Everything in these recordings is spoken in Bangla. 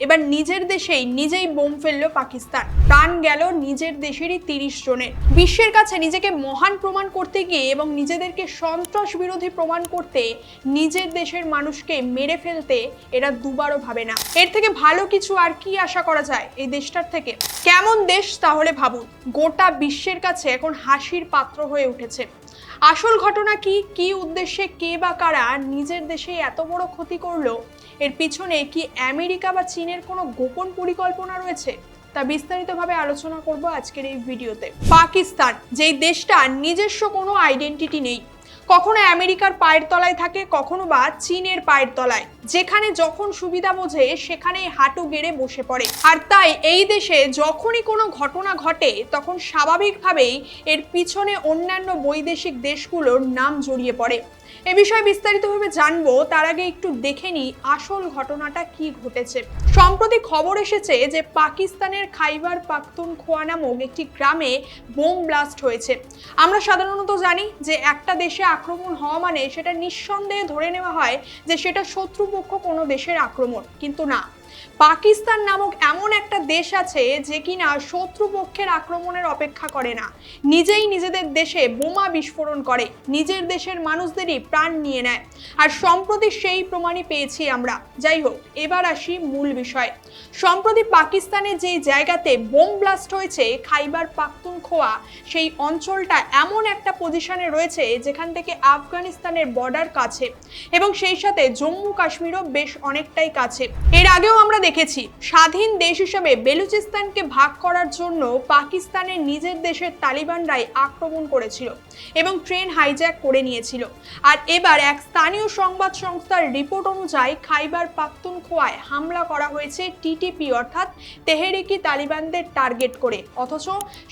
এবার নিজের দেশেই নিজেই বোম ফেলল পাকিস্তান। প্রাণ গেল নিজের দেশেরই তিরিশ জনের। বিশ্বের কাছে নিজেকে মহান প্রমাণ করতে গিয়ে এবং নিজেদেরকে সন্ত্রাস বিরোধী প্রমাণ করতে নিজের দেশের মানুষকে মেরে ফেলতে এরা দুবারও ভাবে না। এর থেকে ভালো কিছু আর কি আশা করা যায় এই দেশটার থেকে? কেমন দেশ তাহলে ভাবুন? গোটা বিশ্বের কাছে এখন হাসির পাত্র হয়ে উঠেছে। আসল ঘটনা কি? কি উদ্দেশ্যে কে বা কারা নিজের দেশে এত বড় ক্ষতি করল? এর পিছনে কি আমেরিকা বা চীনের কোনো গোপন পরিকল্পনা রয়েছে? তা বিস্তারিতভাবে আলোচনা করব আজকের এই ভিডিওতে। পাকিস্তান, যেই দেশটা নিজস্ব কোনো আইডেন্টিটি নেই কখনো আমেরিকার পায়ের তলায় থাকে, কখনো বা চীনের পায়ের তলায়। যেখানে যখন সুবিধা বোঝে, সেখানেই হাঁটু গেড়ে বসে পড়ে। আর তাই এই দেশে যখনই কোনো ঘটনা ঘটে, তখন স্বাভাবিকভাবেই এর পিছনে অন্যান্য বৈদেশিক দেশগুলোর নাম জড়িয়ে পড়ে। এ বিষয়ে বিস্তারিতভাবে জানব, তার আগে একটু দেখে নিই আসল ঘটনাটা কি ঘটেছে। সম্প্রতি খবর এসেছে যে পাকিস্তানের খাইবার পাখতুনখোয়া নামক একটি গ্রামে বোম ব্লাস্ট হয়েছে। আমরা সাধারণত জানি যে একটা দেশে আক্রমণ হওয়া মানে সেটা নিঃসন্দেহে ধরে নেওয়া হয় যে সেটা শত্রুপক্ষ কোনো দেশের আক্রমণ, কিন্তু না। পাকিস্তান নামক এমন একটা দেশ আছে যে কিনা শত্রুপক্ষের আক্রমণের অপেক্ষা করে না। নিজেই নিজেদের দেশে বোমা বিস্ফোরণ করে, নিজের দেশের মানুষদেরই প্রাণ নিয়ে নেয়। আর সম্প্রতি সেই প্রমাণই পেয়েছি আমরা। যাই হোক, এবার আসি মূল বিষয়। সম্প্রতি পাকিস্তানের যেই জায়গাতে বোম ব্লাস্ট হয়েছে, খাইবার পাখতুনখোয়া সেই অঞ্চলটা এমন একটা পজিশনে রয়েছে যেখান থেকে আফগানিস্তানের বর্ডার কাছে। এবং সেই সাথে জম্মু কাশ্মীরও বেশ অনেকটাই কাছে। এর আগেও আমরা দেখেছি, স্বাধীন দেশ হিসেবে বেলুচিস্তানকে ভাগ করার জন্য পাকিস্তানের নিজের দেশের তালিবানরাই আক্রমণ করেছিল এবং ট্রেন হাইজ্যাক করে নিয়েছিল। আর এবার এক স্থানীয় সংবাদ সংস্থার রিপোর্ট অনুযায়ী খাইবার পাখতুনখোয়ায় হামলা করা হয়েছে টিটিপি অর্থাৎ তেহেরিকি তালিবানদের টার্গেট করে। অথচ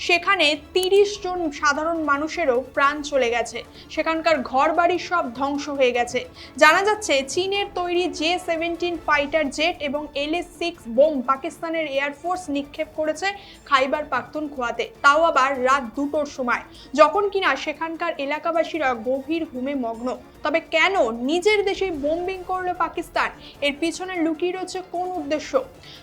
সেখানে তিরিশ জন সাধারণ মানুষেরও প্রাণ চলে গেছে। সেখানকার ঘরবাড়ি সব ধ্বংস হয়ে গেছে। জানা যাচ্ছে, চীনের তৈরি জে সেভেন্টিন ফাইটার জেট এবং এল এস সিক্স বোম পাকিস্তানের এয়ারফোর্স নিক্ষেপ করেছে খাইবার পাখতুনখোয়াতে তাও আবার রাত দুটোর সময়। যখন কিনা সেখানকার এলাকাবাসীরা গভীর ঘুমে মগ্ন। তবে কেন নিজের দেশে বোম্বিং করল পাকিস্তান? এর পিছনে লুকিয়ে রয়েছে কোন উদ্দেশ্য?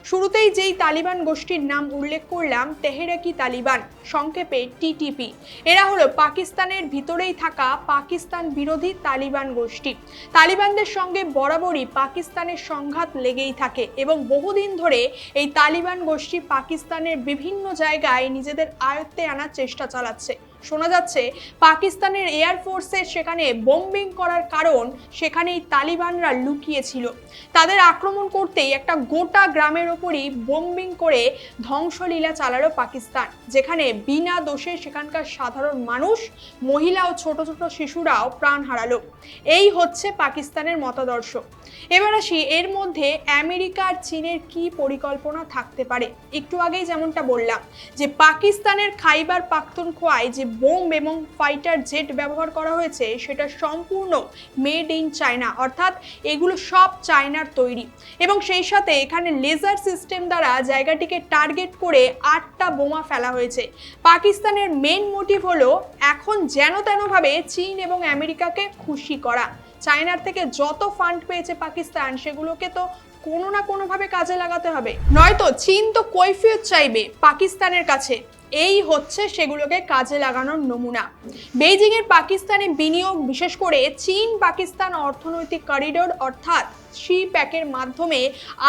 শুরুতেই যেই তালিবান গোষ্ঠীর নাম উল্লেখ করলাম, তেহেরাকি তালিবান, সংক্ষেপে টিটিপি এরা হলো পাকিস্তানের ভিতরেই থাকা পাকিস্তান বিরোধী তালিবান গোষ্ঠী। তালিবানদের সঙ্গে বরাবরই পাকিস্তানের সংঘাত লেগেই থাকে এবং বহুদিন ধরে এই তালিবান গোষ্ঠী পাকিস্তানের বিভিন্ন জায়গায় নিজেদের আয়ত্তে আনার চেষ্টা চালাচ্ছে। শোনা যাচ্ছে, পাকিস্তানের এয়ারফোর্সের সেখানে বোম্বিং করার কারণ সেখানেই তালিবানরা লুকিয়েছিল। তাদের আক্রমণ করতেই একটা গোটা গ্রামের ওপরই বোম্বিং করে ধ্বংসলীলা চালালো পাকিস্তান, যেখানে বিনা দোষে সেখানকার সাধারণ মানুষ, মহিলা ও ছোট ছোট শিশুরাও প্রাণ হারালো। এই হচ্ছে পাকিস্তানের মতাদর্শ। এবার আসি, এর মধ্যে আমেরিকা আর চীনের কি পরিকল্পনা থাকতে পারে? একটু আগেই যেমনটা বললাম যে, পাকিস্তানের খাইবার পাখতুনখোয়ায় যে বোম এবং ফাইটার জেট ব্যবহার করা হয়েছে, সেটা সম্পূর্ণ মেড ইন চায়না, অর্থাৎ এগুলো সব চায়নার তৈরি। এবং সেই সাথে এখানে লেজার সিস্টেম দ্বারা জায়গাটিকে টার্গেট করে আটটা বোমা ফেলা হয়েছে। পাকিস্তানের মেন মোটিভ হলো, এখন যেন তেনভাবে চীন এবং আমেরিকাকে খুশি করা। চায়নার থেকে যত ফান্ড পেয়েছে পাকিস্তান, সেগুলোকে তো কোনো না কোনোভাবে কাজে লাগাতে হবে। নয়তো চীন তো কৈফিয়ত চাইবে পাকিস্তানের কাছে। এই হচ্ছে সেগুলোকে কাজে লাগানোর নমুনা। বেইজিংয়ের পাকিস্তানে বিনিয়োগ, বিশেষ করে চীন পাকিস্তান অর্থনৈতিক করিডোর, অর্থাৎ সি প্যাকের মাধ্যমে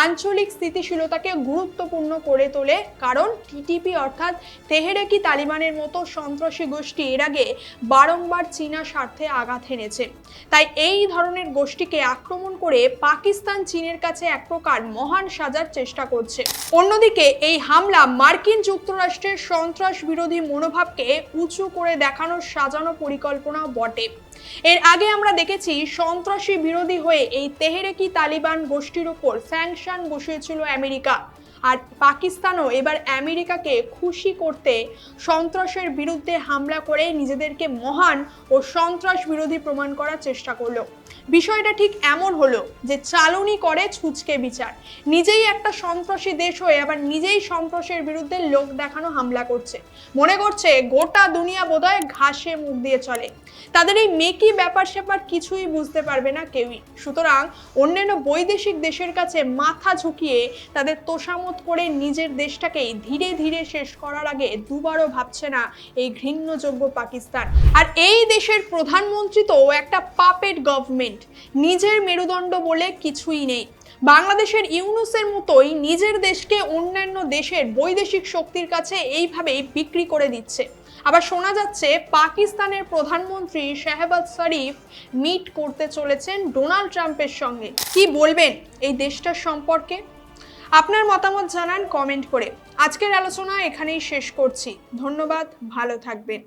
আঞ্চলিক স্থিতিশীলতাকে গুরুত্বপূর্ণ করে তোলে, কারণ টিটিপি অর্থাৎ তেহেরেকি তালিবানের মতো সন্ত্রাসী গোষ্ঠী এর আগে বারংবার চীনা স্বার্থে আঘাত হেনেছে। তাই এই ধরনের গোষ্ঠীকে আক্রমণ করে পাকিস্তান চীনের কাছে এক প্রকার মহান সাজার চেষ্টা করছে। অন্যদিকে এই হামলা মার্কিন যুক্তরাষ্ট্রের সন্ত্রাস বিরোধী মনোভাবকে উঁচু করে দেখানোর সাজানো পরিকল্পনাও বটে। এর আগে আমরা দেখেছি সন্ত্রাসী বিরোধী হয়ে এই তেহেরেকি তালিবান গোষ্ঠীর উপর স্যাংশন বসিয়েছিল আমেরিকা। আর পাকিস্তানও এবার আমেরিকাকে খুশি করতে সন্ত্রাসের বিরুদ্ধে হামলা করে নিজেদেরকে মহান ও সন্ত্রাস বিরোধী প্রমাণ করার চেষ্টা করল। বিষয়টা ঠিক এমন হলো যে চালনি করে ছুচকে বিচার। নিজেই একটা সন্ত্রাসী দেশ হয়ে আবার নিজেই সন্ত্রাসের বিরুদ্ধে লোক দেখানো হামলা করছে। মনে করছে গোটা দুনিয়া বোধহয় ঘাসে মুখ দিয়ে চলে। তাদের এই মেকি ব্যাপার স্যাপার কিছুই বুঝতে পারবে না কেউই। সুতরাং অন্যান্য বৈদেশিক দেশের কাছে মাথা ঝুঁকিয়ে তাদের তোষামত করে নিজের দেশটাকেই ধীরে ধীরে শেষ করার আগে দুবারও ভাবছে না এই ঘৃণ্যযোগ্য পাকিস্তান। আর এই দেশের প্রধানমন্ত্রী তো একটা পাপেট গভর্নমেন্ট নিজের মেরুদণ্ড বলে কিছুই নেই। বাংলাদেশের ইউনুসের মতোই নিজের দেশকে অন্যান্য দেশের বৈদেশিক শক্তির কাছে এইভাবেই বিক্রি করে দিচ্ছে। আবার শোনা যাচ্ছে পাকিস্তানের প্রধানমন্ত্রী শাহবাজ শরীফ মিট করতে চলেছেন ডোনাল্ড ট্রাম্পের সঙ্গে। কি বলবেন এই দেশটার সম্পর্কে? আপনার মতামত জানান কমেন্ট করে। আজকের আলোচনা এখানেই শেষ করছি। ধন্যবাদ ভালো থাকবেন।